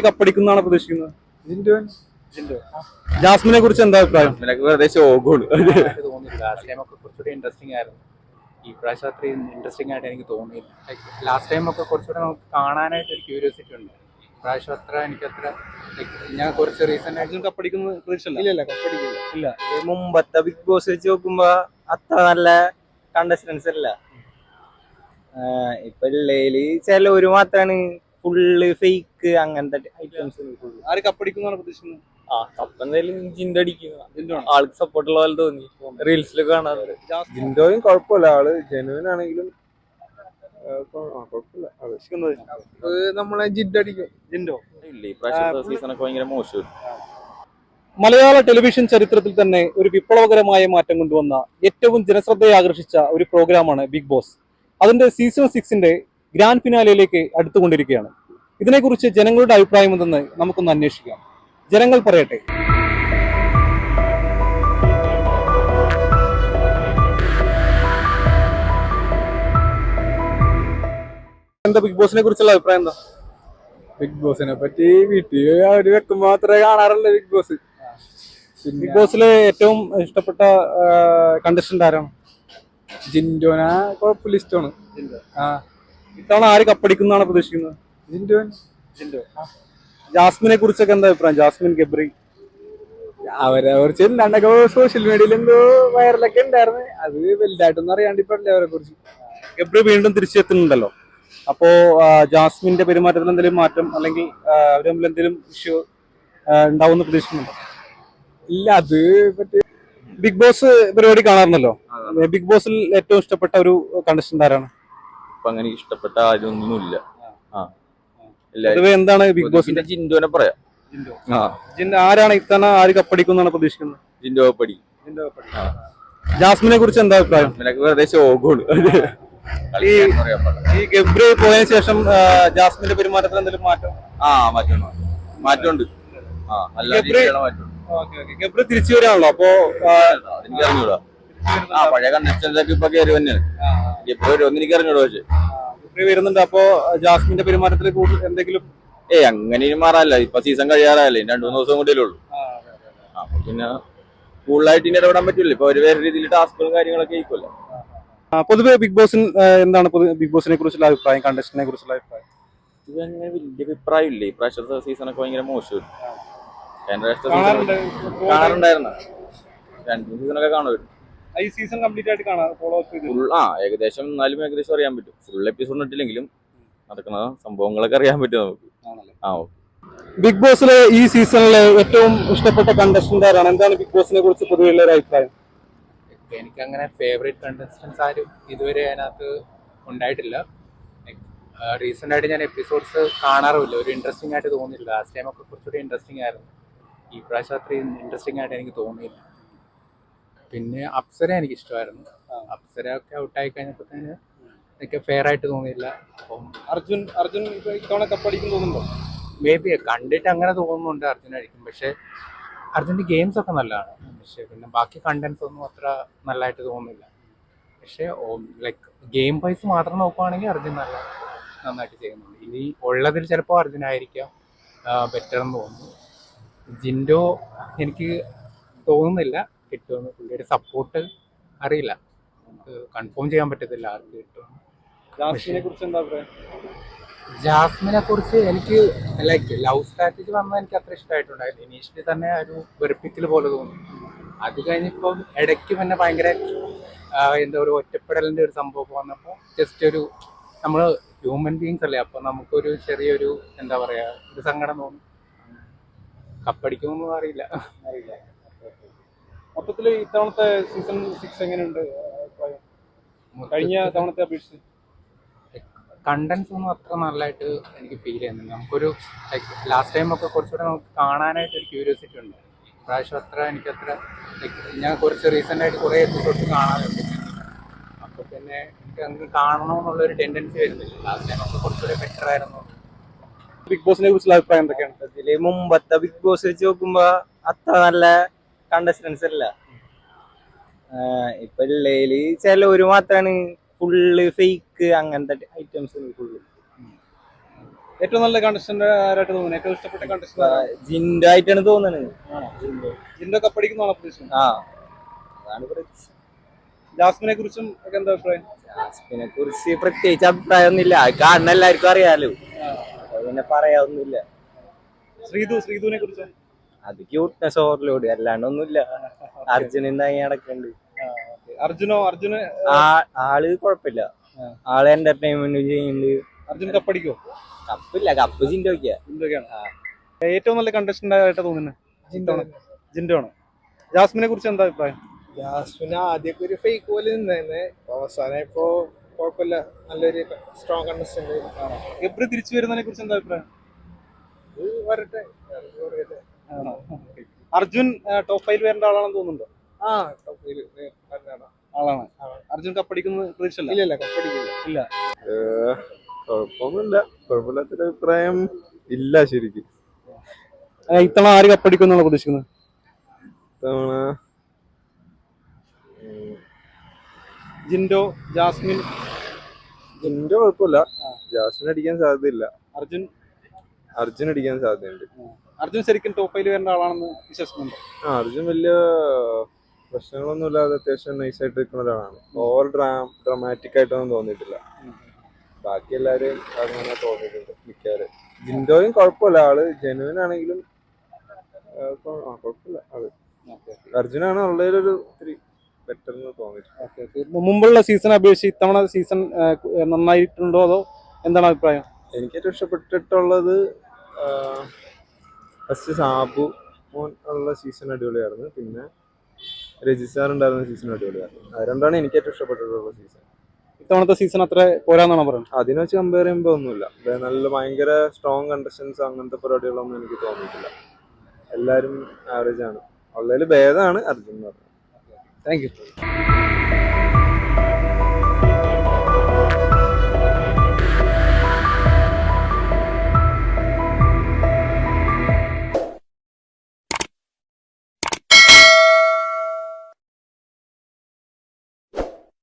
ആര് കപ്പടിക്കുന്നതാണ് പ്രതീക്ഷിക്കുന്നത്? ജിൻഡോൻ ജാസ്മിനെ കുറിച്ച് എന്താ അഭിപ്രായം? കുറച്ചുകൂടി ഇൻട്രസ്റ്റിംഗ് ആയിരുന്നു. ഈ പ്രാവശ്യം അത്രയും ഇൻട്രസ്റ്റിംഗ് ആയിട്ട് എനിക്ക് തോന്നിയില്ല. ലാസ്റ്റ് ടൈം ഒക്കെ കുറച്ചുകൂടെ നമുക്ക് കാണാനായിട്ട് ഒരു ക്യൂരിയോസിറ്റി ഉണ്ട്. പ്രാവശ്യം അത്ര എനിക്ക് അത്ര ലൈക്ക് ഞാൻ കുറച്ച് റീസെന്റ് ആയിട്ട് കപ്പടിക്കുന്ന പ്രതീക്ഷയില്ല. ഇല്ലല്ല കപ്പടിക്കില്ല. ഇല്ല. മുമ്പത്തെ ബിഗ് ബോസ് വെച്ച് നോക്കുമ്പോ അത്ര നല്ല കണ്ടസ്റ്റൻസ് അല്ല. ഇപ്പൊ ഇപ്പൊ ചില ഒരു മാത്രാണ് ഫുള്ള് ഫേക്ക് അങ്ങനത്തെ ഐറ്റംസ് ആര് കപ്പടിക്കുന്നതാണ് പ്രതീക്ഷിക്കുന്നത്? ആ കപ്പ് എന്തായാലും ജിൻഡോ ആണോ? ആൾക്ക് സപ്പോർട്ടുള്ള പോലെ തോന്നി. റീൽസിലൊക്കെ കാണാറുണ്ട് ജിൻഡോയും കുഴപ്പമില്ല. ആൾ ജനുവൻ ആണെങ്കിലും നമ്മളെ ജിഡ് അടിക്കും. ജിൻഡോ? ഇല്ല ഈ സീസണൊക്കെ ഭയങ്കര മോശം മലയാള ടെലിവിഷൻ ചരിത്രത്തിൽ തന്നെ ഒരു വിപ്ലവകരമായ മാറ്റം കൊണ്ടുവന്ന ഏറ്റവും ജനശ്രദ്ധയെ ആകർഷിച്ച ഒരു പ്രോഗ്രാമാണ് ബിഗ് ബോസ് അതിന്റെ സീസൺ സിക്സിന്റെ ഗ്രാൻഡ് ഫിനാലയിലേക്ക് അടുത്തുകൊണ്ടിരിക്കുകയാണ്. ഇതിനെക്കുറിച്ച് ജനങ്ങളുടെ അഭിപ്രായം എന്തെന്ന് നമുക്കൊന്ന് അന്വേഷിക്കാം. ജനങ്ങൾ പറയട്ടെ. എന്താ ബിഗ് ബോസിനെ കുറിച്ചുള്ള അഭിപ്രായം എന്താ? ബിഗ് ബോസിനെ പറ്റി വീട്ടിൽ അവർ വെക്കുമ്പോ മാത്രമേ കാണാറുള്ളൂ ബിഗ് ബോസ് ബിഗ് ബോസിലെ ഏറ്റവും ഇഷ്ടപ്പെട്ട കണ്ടസ്റ്റന്റ് ആരാണ്? ജിൻഡോന കുഴപ്പമില്ല ഇഷ്ടമാണ്. ആ. ഇത്തവണ ആര് കപ്പടിക്കുന്നതാണ് പ്രതീക്ഷിക്കുന്നത്? ജിൻഡോൻ ജാസ്മിനെ കുറിച്ചൊക്കെ എന്താ അഭിപ്രായം? ജാസ്മിൻ ഗബ്രി? അവരെ കുറിച്ച് എന്താണ്ടൊക്കെ സോഷ്യൽ മീഡിയയിൽ എന്തോ വൈറലൊക്കെ ഉണ്ടായിരുന്നു അത് വലുതായിട്ടൊന്നും അറിയാണ്ട് ഇപ്പൊ അവരെ കുറിച്ച്. ഗബ്രി വീണ്ടും തിരിച്ചെത്തുന്നുണ്ടല്ലോ. അപ്പോ ജാസ്മിന്റെ പെരുമാറ്റത്തിൽ എന്തെങ്കിലും മാറ്റം അല്ലെങ്കിൽ ആ, അവർ തമ്മിൽ എന്തെങ്കിലും ഇഷ്യൂ ഉണ്ടാവുന്ന പ്രതീക്ഷിക്കുന്നുണ്ടോ? ഇല്ല അത് പറ്റി ബിഗ് ബോസ് പരിപാടി കാണാറുണ്ടല്ലോ. ബിഗ് ബോസിൽ ഏറ്റവും ഇഷ്ടപ്പെട്ട ഒരു കണ്ടസ്റ്റന്റ് ആരാണ്? ഇപ്പൊ അങ്ങനെ ഇഷ്ടപ്പെട്ട ആരൊന്നുമില്ല. ആ. എന്താണ് ബിഗ് ബോസിന്റെ ജിൻഡോനെ പറയാം. ആരാണ്? ഇത്തവണ ആര് കപ്പടിക്കുന്നാണ് പ്രതീക്ഷിക്കുന്നത്? ജിൻഡോ കപ്പടി ജാസ്മിനെ കുറിച്ച് എന്താ അഭിപ്രായം? നിനക്ക് വെറുതെ ശോകമാണ് കളിക്കാരൻ ഈ ഗബ്രി പോയതിനു ശേഷം ജാസ്മിന്റെ പെരുമാറ്റത്തിൽ എന്തെങ്കിലും മാറ്റം? ആ മാറ്റം മാറ്റമുണ്ട്. ആ നല്ല ഗബ്രി- രീതിയിലുള്ള മാറ്റമുണ്ട്. ഗബ്രി തിരിച്ചു വരാണല്ലോ അപ്പോ ആ പഴയ കണ്ടസ്റ്റൻസ് ഒക്കെ ഇപ്പൊ കയറി തന്നെയാണ് ഇപ്പൊ വരുമെന്ന് എനിക്ക് അറിഞ്ഞൂടാ പക്ഷെ വരുന്നുണ്ട്. അപ്പോ ജാസ്മിന്റെ പെരുമാറ്റത്തിൽ കൂടുതൽ എന്തെങ്കിലും ഏയ് അങ്ങനെ ഇനി മാറാല്ല ഇപ്പൊ സീസൺ കഴിയാറായല്ലേ. രണ്ടു മൂന്ന് ദിവസം കൂടിയല്ലേ ഉള്ളൂ. അപ്പൊ പിന്നെ കൂടുതലായിട്ട് ഇനി ഇടപെടാൻ പറ്റില്ല ഇപ്പൊ ഒരു വേറെ രീതിയിൽ ടാസ്കുകളും കാര്യങ്ങളൊക്കെ ആയിക്കോല്ലോ പൊതുവെ ബിഗ് ബോസിൽ എന്താണ് ബിഗ് ബോസിനെ കുറിച്ചുള്ള അഭിപ്രായം കണ്ടസ്റ്റന്റിനെ കുറിച്ചുള്ള അഭിപ്രായം? ഇത് അങ്ങനെ വലിയ അഭിപ്രായം ഇല്ല ഈ പ്രാവശ്യത്തെ സീസണൊക്കെ ഭയങ്കര മോശം കാണാറുണ്ടായിരുന്ന. രണ്ടു സീസണൊക്കെ കാണുമായിരുന്നു. ഈ സീസൺ കംപ്ലീറ്റ് ആയിട്ട് കാണാം ഫോളോ അപ്പ് ഫുൾ ആ ഏകദേശം എന്നാലും ഏകദേശം അറിയാൻ പറ്റും. ഫുൾ എപ്പിസോഡ് ഇട്ടില്ലെങ്കിലും നടക്കുന്ന സംഭവങ്ങളൊക്കെ അറിയാൻ പറ്റും നമുക്ക്. ആ ഓക്കെ. ബിഗ് ബോസിലെ ഈ സീസണിലെ ഏറ്റവും ഇഷ്ടപ്പെട്ട കണ്ടസ്റ്റന്റ് ആരാണ്? എന്താണ് ബിഗ് ബോസിനെ കുറിച്ച് പൊതുവെയുള്ള ഒരു അഭിപ്രായം? എനിക്ക് അങ്ങനെ ഫേവറേറ്റ് കണ്ടസ്റ്റൻസ് ആരും ഇതുവരെ അതിനകത്ത് ഉണ്ടായിട്ടില്ല. റീസെന്റ് ആയിട്ട് ഞാൻ എപ്പിസോഡ്സ് കാണാറുമില്ല. ഒരു ഇൻട്രസ്റ്റിംഗ് ആയിട്ട് തോന്നിയില്ല ലാസ്റ്റ് ടൈം ഒക്കെ കുറച്ചുകൂടി ഇൻട്രസ്റ്റിംഗ് ആയിരുന്നു. ഈ പ്രാവശ്യം അത്രയും ഇൻട്രസ്റ്റിംഗ് ആയിട്ട് എനിക്ക് തോന്നിയില്ല. പിന്നെ അപ്സര എനിക്ക് ഇഷ്ടമായിരുന്നു അപ്സര ഒക്കെ ഔട്ടായി കഴിഞ്ഞപ്പോഴത്തേന് എനിക്ക് ഫെയർ ആയിട്ട് തോന്നിയില്ല. അപ്പം അർജുൻ അർജുൻ ഇത്തവണ കപ്പടിക്കും തോന്നുന്നുണ്ടോ? മേ ബി കണ്ടിട്ട് അങ്ങനെ തോന്നുന്നുണ്ട് അർജുൻ അടിക്കും പക്ഷേ അർജുന്റെ ഗെയിംസ് ഒക്കെ നല്ലതാണ്. പക്ഷേ പിന്നെ ബാക്കി കണ്ടന്റ്സ് ഒന്നും അത്ര നല്ലതായിട്ട് തോന്നുന്നില്ല. പക്ഷെ ലൈക്ക് ഗെയിം വൈസ് മാത്രം നോക്കുവാണെങ്കിൽ അർജുൻ നല്ല നന്നായിട്ട് ചെയ്യുന്നുണ്ട്. ഇനി ഉള്ളതിൽ ചിലപ്പോൾ അർജുനായിരിക്കാം ബെറ്റർ എന്ന് തോന്നുന്നു. ജിൻഡോ എനിക്ക് തോന്നുന്നില്ല. കിട്ടുമെന്ന് പുള്ളിയുടെ സപ്പോർട്ട് അറിയില്ല. കൺഫേം ചെയ്യാൻ പറ്റത്തില്ല ആർക്ക് കിട്ടുമെന്ന്. ജാസ്മിനെ കുറിച്ച് എന്താ ജാസ്മിനെ കുറിച്ച് എനിക്ക് ലൈക്ക് ലവ് സ്ട്രാറ്റജി വന്നത് എനിക്ക് അത്ര ഇഷ്ടമായിട്ടുണ്ടായിരുന്നു ഇനീഷ്യലി തന്നെ ഒരു വെറുപ്പിക്കൽ പോലെ തോന്നി. അത് കഴിഞ്ഞിപ്പം ഇടയ്ക്ക് പിന്നെ ഭയങ്കര എന്താ ഒരു ഒറ്റപ്പെടലിന്റെ ഒരു സംഭവം വന്നപ്പോൾ ജസ്റ്റ് ഒരു നമ്മൾ ഹ്യൂമൻ ബീങ്സ് അല്ലേ അപ്പോൾ നമുക്കൊരു ചെറിയൊരു എന്താ പറയാ ഒരു സങ്കടം തോന്നും. കപ്പടിക്കുമെന്നൊന്നും അറിയില്ല. മൊത്തത്തിൽ ഇത്തവണത്തെ സീസൺ സിക്സ് എങ്ങനെയുണ്ട്? കഴിഞ്ഞ തവണത്തെ അപേക്ഷിച്ച്. കണ്ടൻസ് ഒന്നും അത്ര നല്ലതായിട്ട് എനിക്ക് ഫീൽ ചെയ്യുന്നില്ല. നമുക്കൊരു ലൈക്ക് ലാസ്റ്റ് ടൈം ഒക്കെ കുറച്ചുകൂടെ നമുക്ക് കാണാനായിട്ട് ഒരു ക്യൂരിയോസിറ്റി ഉണ്ട്. പ്രാവശ്യം അത്ര എനിക്ക് അത്ര ലൈക്ക് ഞാൻ കുറച്ച് റീസെന്റ് ആയിട്ട് കുറേ എപ്പിസോഡ്സ് കാണാറുണ്ട്. അപ്പോൾ പിന്നെ എനിക്ക് അങ്ങനെ കാണണമെന്നുള്ളൊരു ടെൻഡൻസി വരുന്നില്ല. ലാസ്റ്റ് ടൈം ഒക്കെ കുറച്ചുകൂടെ ബെറ്റർ ആയിരുന്നു. ബിഗ് ബോസിനെ കുറിച്ചുള്ള അഭിപ്രായം എന്തൊക്കെയാണ്? ഇതിൽ മുമ്പത്തെ ബിഗ് ബോസ് വെച്ച് നോക്കുമ്പോൾ അത്ര നല്ല കണ്ടസ്റ്റൻസ് അല്ല. ഇപ്പൊ ചില ചിലവര് മാത്രാണ് ഫുള്ള് ഫേക്ക് അങ്ങനത്തെ ഐറ്റംസ് ഫുള്ള് ഏറ്റവും നല്ല കണ്ടസ്റ്റന്റ് ആരായിട്ട് തോന്നുന്നു? ഏറ്റവും ഇഷ്ടപ്പെട്ട കണ്ടസ്റ്റന്റ് ജിൻഡോ ആയിട്ടാണ് തോന്നുന്നത് ജിൻഡോ. കപ്പടിക്കുന്നതാണ് പ്രതീക്ഷിക്കുന്നത് ആ അതാണ് പ്രതീക്ഷ ജാസ്മിനെ കുറിച്ചും ഒക്കെ എന്താ അഭിപ്രായം? ജാസ്മിനെ കുറിച്ച് പ്രത്യേകിച്ച് അഭിപ്രായമൊന്നുമില്ല. കാണുന്ന എല്ലാവർക്കും അറിയാലോ. പിന്നെ പറയാവുന്നില്ല ശ്രീതു ശ്രീതുവിനെ കുറിച്ചും? അത് ക്യൂട്ട്നെസ് ഓവർലോഡ് അല്ലാണ്ട് ഒന്നുമില്ല. അർജുനൻ തങ്ങി നടക്കുന്നുണ്ട് അർജുനോ അർജുന് ആ- ആൾ കുഴപ്പമില്ല ആൾ എന്റർടൈൻമെന്റ് ചെയ്യുന്നുണ്ട്. അർജുൻ കപ്പടിക്കോ കപ്പില്ല കപ്പ് ചിന്തോക്കിയ ജിൻഡോക്കാണ് ഏറ്റവും നല്ല കണ്ടസ്റ്റന്റ് ആയിട്ട് തോന്നുന്നത് ജിൻഡോ. ജിൻഡോ ആണ് ജാസ്മിനെ കുറിച്ച് എന്താ അഭിപ്രായം? ജാസ്മിന് ആദ്യമൊക്കെ ഒരു ഫേക്ക് പോലെ നിന്നേനെ. അവസാനം ഇപ്പോ കുഴപ്പമില്ല നല്ലൊരു സ്ട്രോങ് കണ്ടസ്റ്റന്റ് ഗബ്രി തിരിച്ചു വരുന്നതിനെ കുറിച്ച് എന്താ അഭിപ്രായം? വരട്ടെ. അർജുൻ ടോപ്പ് ഫൈവ് വരേണ്ട ആളാണെന്ന് തോന്നുന്നുണ്ടോ? ആ ടോപ്പ് ഫൈവ് ആളാണ്. അർജുൻ കപ്പടിക്കുന്ന പ്രതീക്ഷയല്ല? ഇല്ല ഇല്ല കപ്പടിക്കില്ല ഇല്ല. കുഴപ്പമൊന്നുമില്ല. കുഴപ്പമില്ലാത്തൊരു അഭിപ്രായം ഇല്ല ശരിക്കും. ഇത്തവണ ആര് കപ്പടിക്കും എന്നാണ് പ്രതീക്ഷിക്കുന്നത്? ഇത്തവണ ജിൻഡോ ജാസ്മിൻ? ജിൻഡോ കുഴപ്പമില്ല. ജാസ്മിൻ അടിക്കാൻ സാധ്യതയില്ല. അർജുൻ? അർജുൻ അടിക്കാൻ സാധ്യതയുണ്ട്. അർജുൻ ശരിക്കും ടോപ്പയിൽ വരുന്ന വരേണ്ട ആളാണെന്ന് വിശ്വസിക്കുന്നുണ്ട്? ആ അർജുൻ വലിയ പ്രശ്നങ്ങളൊന്നും ഇല്ലാതെ അത്യാവശ്യം നൈസായിട്ട് നിൽക്കുന്ന ഒരാളാണ്. ഓവർ ഡ്രാ ഡ്രമാറ്റിക് ആയിട്ടൊന്നും തോന്നിയിട്ടില്ല. ബാക്കി എല്ലാവരും അങ്ങനെ തോന്നിയിട്ടുണ്ട് മിക്കവാറ്. ജിൻഡോയും കുഴപ്പമില്ല. ആൾ ജനുവിൻ ആണെങ്കിലും കുഴപ്പമില്ല അത് അർജുനാണ് ഉള്ളതിലൊരു ഇത്തിരി ബെറ്റർ എന്ന് തോന്നിയിട്ടുണ്ട്. മുമ്പുള്ള സീസൺ അപേക്ഷിച്ച് ഇത്തവണ സീസൺ നന്നായിട്ടുണ്ടോ അതോ എന്താണ് അഭിപ്രായം? എനിക്ക് ഏറ്റവും ഇഷ്ടപ്പെട്ടിട്ടുള്ളത് ഫസ്റ്റ് സാബു മോൻ ഉള്ള സീസൺ അടിപൊളിയായിരുന്നു. പിന്നെ രജിസ്റ്റാർ ഉണ്ടായിരുന്ന സീസൺ അടിപൊളിയായിരുന്നു. അത് രണ്ടാണ് എനിക്ക് ഏറ്റവും ഇഷ്ടപ്പെട്ടിട്ടുള്ള സീസൺ ഇത്തവണത്തെ സീസൺ അത്ര പോരാന്നാണ് പറയുന്നത്? അതിനെ വെച്ച് കമ്പയർ ചെയ്യുമ്പോൾ ഒന്നുമില്ല. നല്ല ഭയങ്കര സ്ട്രോങ് കണ്ടസ്റ്റൻസ് അങ്ങനത്തെ പരിപാടികളൊന്നും എനിക്ക് തോന്നിയിട്ടില്ല. എല്ലാവരും ആവറേജ് ആണ്. ഉള്ളതിൽ ഭേദമാണ് അർജുൻ എന്ന് പറഞ്ഞത് താങ്ക് യു